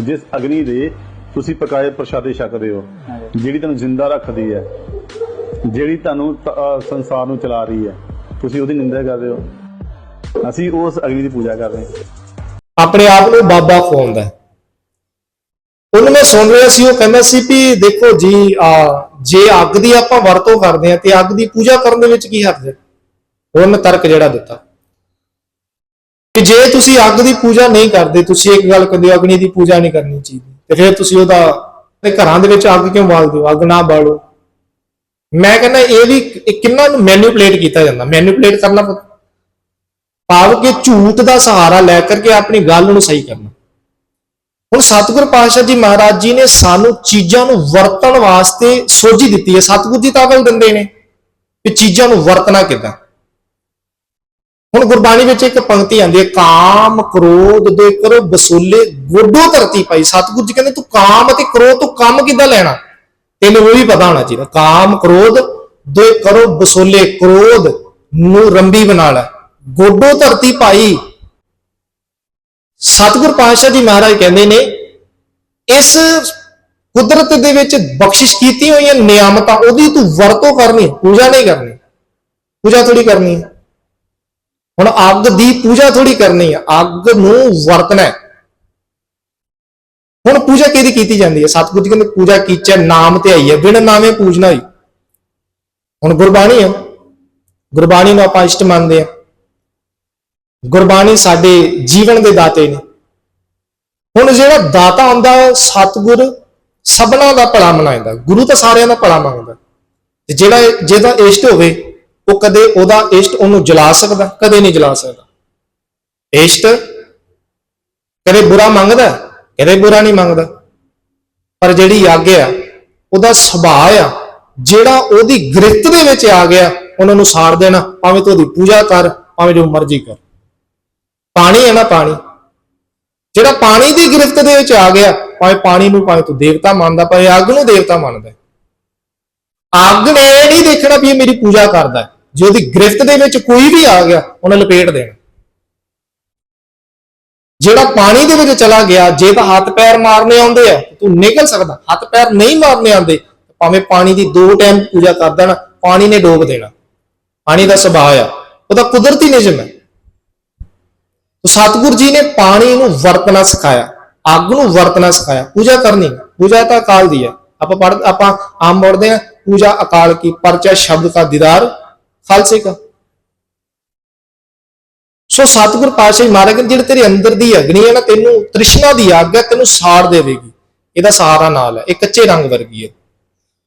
ਜਿਸ ਅਗਨੀ ਦੇ ਤੁਸੀਂ ਪਕਾਏ ਪ੍ਰਸ਼ਾਦੇ ਛਕਦੇ ਹੋ। ਜਿਹੜੀ ਤੁਹਾਨੂੰ ਜ਼ਿੰਦਾ ਰੱਖਦੀ ਹੈ ਜਿਹੜੀ ਤੁਹਾਨੂੰ ਸੰਸਾਰ ਨੂੰ ਚਲਾ ਰਹੀ ਹੈ ਤੁਸੀਂ ਉਹਦੀ ਨਿੰਦਾ ਕਰਦੇ ਹੋ ਅਸੀਂ ਉਸ ਅਗਨੀ ਦੀ ਪੂਜਾ ਕਰ ਰਹੇ ਹਾਂ ਆਪਣੇ ਆਪ ਨੂੰ ਬਾਬਾ ਖਵਾਉਂਦਾ ਹੈ। ਉਹਨੂੰ ਮੈਂ ਸੁਣ ਰਿਹਾ ਸੀ ਉਹ ਕਹਿੰਦਾ ਸੀ ਵੀ ਦੇਖੋ ਜੀ ਆ ਜੇ ਅੱਗ ਦੀ ਆਪਾਂ ਵਰਤੋਂ ਕਰਦੇ ਆ ਤੇ ਅੱਗ ਦੀ ਪੂਜਾ ਕਰਨ ਦੇ ਵਿੱਚ ਕੀ ਹਰਜ ਹੈ ਉਹਨੇ ਤਰਕ ਜਿਹੜਾ ਦਿੱਤਾ ਕਿ ਜੇ ਤੁਸੀਂ ਅੱਗ ਦੀ ਪੂਜਾ ਨਹੀਂ ਕਰਦੇ, ਤੁਸੀਂ ਇੱਕ ਗੱਲ ਕਹਿੰਦੇ ਹੋ, ਅਗਨੀ ਦੀ ਪੂਜਾ ਨਹੀਂ ਕਰਨੀ ਚਾਹੀਦੀ। ਤੇ ਫਿਰ ਤੁਸੀਂ ਉਹਦਾ, ਤੇ ਘਰਾਂ ਦੇ ਵਿੱਚ ਅੱਗ ਕਿਉਂ ਬਾਲਦੇ ਹੋ ਅੱਗ ਨਾ ਬਾਲੋ। ਮੈਂ ਕਹਿੰਦਾ ਇਹ ਵੀ ਕਿੰਨਾ ਨੂੰ ਮੈਨੀਪੂਲੇਟ ਕੀਤਾ ਜਾਂਦਾ। ਮੈਨੀਪੂਲੇਟ ਕਰਨਾ ਪ- ਭਾਵ ਕਿ ਝੂਠ ਦਾ ਸਹਾਰਾ ਲੈ ਕਰਕੇ ਆਪਣੀ ਗੱਲ ਨੂੰ ਸਹੀ ਕਰਨਾ। ਹੁਣ ਸਤਿਗੁਰ ਪਾਤਸ਼ਾਹ ਜੀ ਮਹਾਰਾਜ ਜੀ ਨੇ ਸਾਨੂੰ ਚੀਜ਼ਾਂ ਨੂੰ ਵਰਤਣ ਵਾਸਤੇ ਸੋਝੀ ਦਿੱਤੀ ਹੈ। ਸਤਿਗੁਰ ਜੀ ਤਾਂ ਅਕਲ ਦਿੰਦੇ ਨੇ ਕਿ ਚੀਜ਼ਾਂ ਨੂੰ ਵਰਤਣਾ ਕਿੱਦਾਂ। ਹੁਣ ਗੁਰਬਾਣੀ ਵਿੱਚ ਇੱਕ ਪੰਕਤੀ ਆਉਂਦੀ ਹੈ, ਕਾਮ ਕ੍ਰੋਧ ਦੇ ਕਰੋ ਬਸੂਲੇ ਗੋਡੋ ਧਰਤੀ ਪਾਈ, ਸਤਿਗੁਰ ਜੀ ਕਹਿੰਦੇ ਤੂੰ ਕਾਮ ਅਤੇ ਕ੍ਰੋਧ ਤੋਂ ਕੰਮ ਕਿੱਦਾਂ ਲੈਣਾ? ਤੈਨੂੰ ਉਹ ਵੀ ਪਤਾ ਹੋਣਾ ਚਾਹੀਦਾ, ਕਾਮ ਕ੍ਰੋਧ ਦੇ ਕਰੋ ਬਸੂਲੇ ਕ੍ਰੋਧ ਨੂੰ ਰੰਬੀ ਬਣਾ ਲੈ ਗੋਡੋ ਧਰਤੀ ਪਾਈ। ਸਤਿਗੁਰ ਪਾਤਸ਼ਾਹ ਜੀ ਮਹਾਰਾਜ ਕਹਿੰਦੇ ਨੇ, ਇਸ ਕੁਦਰਤ ਦੇ ਵਿੱਚ ਬਖਸ਼ਿਸ਼ ਕੀਤੀ ਹੋਈਆਂ ਨਿਆਮਤਾਂ ਉਹਦੀ ਤੂੰ ਵਰਤੋਂ ਕਰਨੀ, ਪੂਜਾ ਨਹੀਂ ਕਰਨੀ, ਪੂਜਾ ਥੋੜੀ ਕਰਨੀ ਹੈ। ਹੁਣ ਅੱਗ ਦੀ ਪੂਜਾ ਥੋੜੀ ਕਰਨੀ ਹੈ ਅੱਗ ਨੂੰ ਵਰਤਣਾ ਹੈ। ਹੁਣ ਪੂਜਾ ਕਿਹਦੀ ਕੀਤੀ ਜਾਂਦੀ ਹੈ? ਸਤਿਗੁਰ ਜੀ ਕਹਿੰਦੇ ਪੂਜਾ ਕੀਚੈ, ਨਾਮ ਤੇ ਆਈ ਹੈ, ਬਿਨ ਨਾਮੇ ਪੂਜਨਾ ਹੋਈ। ਹੁਣ ਗੁਰਬਾਣੀ ਹੈ। ਗੁਰਬਾਣੀ ਨੂੰ ਆਪਾਂ ਇਸ਼ਟ ਮੰਨਦੇ ਆ ਗੁਰਬਾਣੀ ਸਾਡੇ ਜੀਵਨ ਦੇ ਦਾਤੇ ਨੇ। ਹੁਣ ਜਿਹੜਾ ਦਾਤਾ ਹੁੰਦਾ ਸਤਿਗੁਰ ਸਭਨਾਂ ਦਾ ਭਲਾ ਮਨਾਉਂਦਾ। ਗੁਰੂ ਤਾਂ ਸਾਰਿਆਂ ਦਾ ਭਲਾ ਮੰਗਦਾ ਤੇ ਜਿਹੜਾ ਜਿਹਦਾ ਇਸ਼ਟ ਹੋਵੇ ਉਹ ਕਦੇ ਉਹਦਾ ਇਸ਼ਟ ਉਹਨੂੰ ਜਲਾ ਸਕਦਾ, ਕਦੇ ਨਹੀਂ ਜਲਾ ਸਕਦਾ। ਇਸ਼ਟ ਕਦੇ ਬੁਰਾ ਮੰਗਦਾ, ਕਦੇ ਬੁਰਾ ਨਹੀਂ ਮੰਗਦਾ। ਪਰ ਜਿਹੜੀ ਆਗਿਆ ਉਹਦਾ ਸੁਭਾਅ ਆ, ਜਿਹੜਾ ਉਹਦੀ ਗ੍ਰਿਫਤ ਦੇ ਵਿੱਚ ਆ ਗਿਆ, ਉਹਨਾਂ ਨੂੰ ਸਾੜ ਦੇਣਾ, ਭਾਵੇਂ ਤੂੰ ਉਹਦੀ ਪੂਜਾ ਕਰ, ਭਾਵੇਂ ਜੋ ਮਰਜ਼ੀ ਕਰ। ਪਾਣੀ ਹੈ ਨਾ ਪਾਣੀ। ਜਿਹੜਾ ਪਾਣੀ ਦੀ ਗ੍ਰਿਫਤ ਦੇ ਵਿੱਚ ਆ ਗਿਆ, ਭਾਵੇਂ ਪਾਣੀ ਨੂੰ ਭਾਵੇਂ ਤੂੰ ਦੇਵਤਾ ਮੰਨਦਾ, ਭਾਵੇਂ ਅੱਗ ਨੂੰ ਦੇਵਤਾ ਮੰਨਦਾ। ਅੱਗ ਨੇ ਇਹ ਨਹੀਂ ਦੇਖਣਾ ਵੀ ਇਹ ਮੇਰੀ ਪੂਜਾ ਕਰਦਾ ਜੇ ਉਹਦੀ ਗ੍ਰਿਫਤ ਦੇ ਵਿੱਚ ਕੋਈ ਵੀ ਆ ਗਿਆ, ਉਹਨੇ ਲਪੇਟ ਦੇਣਾ। ਜਿਹੜਾ ਪਾਣੀ ਦੇ ਵਿੱਚ ਚਲਾ ਗਿਆ, ਜੇ ਤਾਂ ਹੱਥ ਪੈਰ ਮਾਰਨੇ ਆਉਂਦੇ ਆ, ਤੂੰ ਨਿਕਲ ਸਕਦਾ। ਹੱਥ ਪੈਰ ਨਹੀਂ ਮਾਰਨੇ ਆਉਂਦੇ ਭਾਵੇਂ ਪਾਣੀ ਦੀ ਦੋ ਟਾਈਮ ਪੂਜਾ ਕਰ ਦੇਣਾ, ਪਾਣੀ ਨੇ ਡੋਬ ਦੇਣਾ। ਪਾਣੀ ਦਾ ਸੁਭਾਅ ਆ, ਉਹਦਾ ਕੁਦਰਤੀ ਨਿਯਮ ਹੈ ਸਤਿਗੁਰੂ ਜੀ ਨੇ ਪਾਣੀ ਨੂੰ ਵਰਤਣਾ ਸਿਖਾਇਆ, ਅੱਗ ਨੂੰ ਵਰਤਣਾ ਸਿਖਾਇਆ। ਪੂਜਾ ਕਰਨੀ, ਪੂਜਾ ਤਾਂ ਅਕਾਲ ਦੀ ਹੈ ਆਪਾਂ ਪੜ ਆਪਾਂ ਆਮ ਪੜਦੇ ਆ, ਪੂਜਾ ਅਕਾਲ ਕੀ, ਪਰਚਾ ਸ਼ਬਦ ਦਾ ਦੀਦਾਰ। ਖਾਲਸੇ ਕਾ। ਸੋ ਸਤਿਗੁਰ ਪਾਤਸ਼ਾਹ ਮਹਾਰਾਜ ਕਹਿੰਦੇ, ਜਿਹੜੇ ਤੇਰੇ ਅੰਦਰ ਦੀ ਅਗਨੀ ਹੈ ਨਾ, ਤੈਨੂੰ ਤ੍ਰਿਸ਼ਨਾ ਦੀ ਅੱਗ ਹੈ, ਤੈਨੂੰ ਸਾੜ ਦੇਵੇਗੀ। ਇਹਦਾ ਸਹਾਰਾ ਨਾਲ ਹੈ, ਇਹ ਕੱਚੇ ਰੰਗ ਵਰਗੀ ਹੈ।